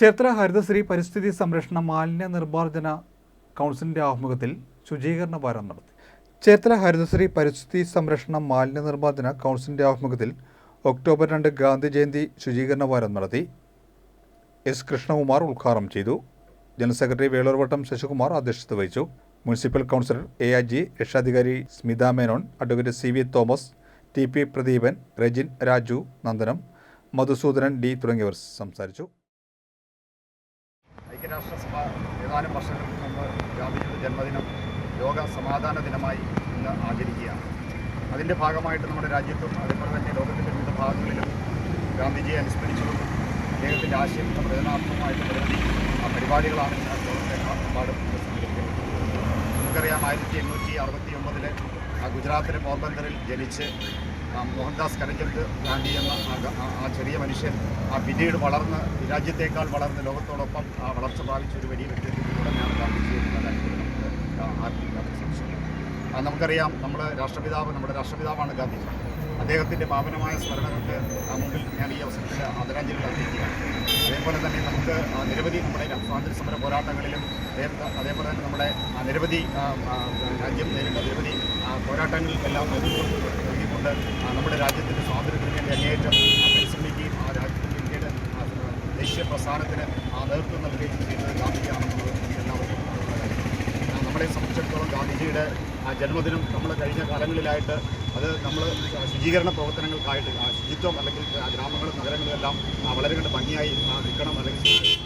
ചേർത്തല ഹരിതശ്രീ പരിസ്ഥിതി സംരക്ഷണ മാലിന്യ നിർമ്മാർജന കൗൺസിലിന്റെ ആഭിമുഖ്യത്തിൽ ശുചീകരണ വാരം നടത്തി. ചേർത്തല ഹരിതശ്രീ പരിസ്ഥിതി സംരക്ഷണ മാലിന്യ നിർമ്മാർജന കൗൺസിലിന്റെ ആഭിമുഖ്യത്തിൽ ഒക്ടോബർ രണ്ട് ഗാന്ധി ജയന്തി ശുചീകരണ വാരം നടത്തി. എസ് കൃഷ്ണകുമാർ ഉദ്ഘാടനം ചെയ്തു. ജനറൽ സെക്രട്ടറി വേളൂർവട്ടം ശശികുമാർ അധ്യക്ഷത വഹിച്ചു. Municipal councillor A I G രക്ഷാധികാരി Smitha Menon advocate C V Thomas T P Pradeepan Rajin Raju Nandanam Madhusoodanan D തുടങ്ങിയവർ സംസാരിച്ചു. ഐക്യരാഷ്ട്രസഭ ഏതാനും വർഷങ്ങൾക്ക് മുമ്പ് ഗാന്ധിജിയുടെ ജന്മദിനം ലോക സമാധാന ദിനമായി ഇന്ന് ആചരിക്കുകയാണ്. അതിന്റെ ഭാഗമായിട്ട് നമ്മുടെ രാജ്യത്തും അതേപോലെ തന്നെ ലോകത്തിന്റെ വിവിധ ഭാഗങ്ങളിലും ഗാന്ധിജിയെ അനുസ്മരിച്ചതും അദ്ദേഹത്തിന്റെ ആശയം പ്രചരണാത്മകമായിട്ട് നിരവധി ആ, പരിപാടികളാണ് ലോകത്തെമ്പാടും നമുക്കറിയാം ആയിരത്തി എണ്ണൂറ്റി അറുപത്തി ഒമ്പതിലെ ഗുജറാത്തിലെ പോർബന്തറിൽ ജനിച്ച് മോഹൻദാസ് കരംചന്ദ് ഗാന്ധി എന്ന ആ ചെറിയ മനുഷ്യൻ ആ പിന്നീട് വളർന്ന് രാജ്യത്തേക്കാൾ വളർന്ന് ലോകത്തോടൊപ്പം ആ വളർച്ച പ്രാപിച്ച ഒരു വലിയ വ്യക്തിത്വത്തിലൂടെയാണ് ഗാന്ധിജി എന്ന കാര്യത്തിൽ നമുക്ക് ആ- ആർക്കും യാതൊരു സംശയമില്ല ആ, നമുക്കറിയാം നമ്മൾ രാഷ്ട്രപിതാവ് നമ്മുടെ രാഷ്ട്രപിതാവാണ് ഗാന്ധിജി അദ്ദേഹത്തിന്റെ പാവനമായ സ്മരണകൾക്ക് മുമ്പിൽ ഞാൻ ഈ അവസരത്തിൽ ആദരാഞ്ജലികൾ അർപ്പിക്കുകയാണ്. അതേപോലെ തന്നെ നമുക്ക് നിരവധി നമ്മുടെ സ്വാതന്ത്ര്യ സമര പോരാട്ടങ്ങളിലും അതേപോലെ തന്നെ നമ്മുടെ നിരവധി രാജ്യം നേരിട്ട നിരവധി പോരാട്ടങ്ങളിലെല്ലാം നേതൃത്വം നൽകിക്കൊണ്ട് നമ്മുടെ രാജ്യത്തിന്റെ സ്വാതന്ത്ര്യത്തിന് വേണ്ടി അങ്ങേയറ്റം ആ, പരിശ്രമിക്കുകയും ആ രാജ്യത്തിന്റെ ഇന്ത്യയുടെ ആ, ദേശീയ പ്രസ്ഥാനത്തിന് ആ നേതൃത്വം നൽകുകയും ചെയ്തത് ഗാന്ധിജിയാണെന്നുള്ളത് എല്ലാവർക്കും നമ്മളെ സംബന്ധിച്ചിടത്തോളം ഗാന്ധിജിയുടെ ആ ജന്മദിനം നമ്മൾ കഴിഞ്ഞ കാലങ്ങളിലായിട്ട് അത് നമ്മൾ ശുചീകരണ പ്രവർത്തനങ്ങൾക്കായിട്ട് ശുചിത്വം അല്ലെങ്കിൽ ഗ്രാമങ്ങളും നഗരങ്ങളും എല്ലാം വളരെ കണ്ട് ഭംഗിയായി നിൽക്കണം അല്ലെങ്കിൽ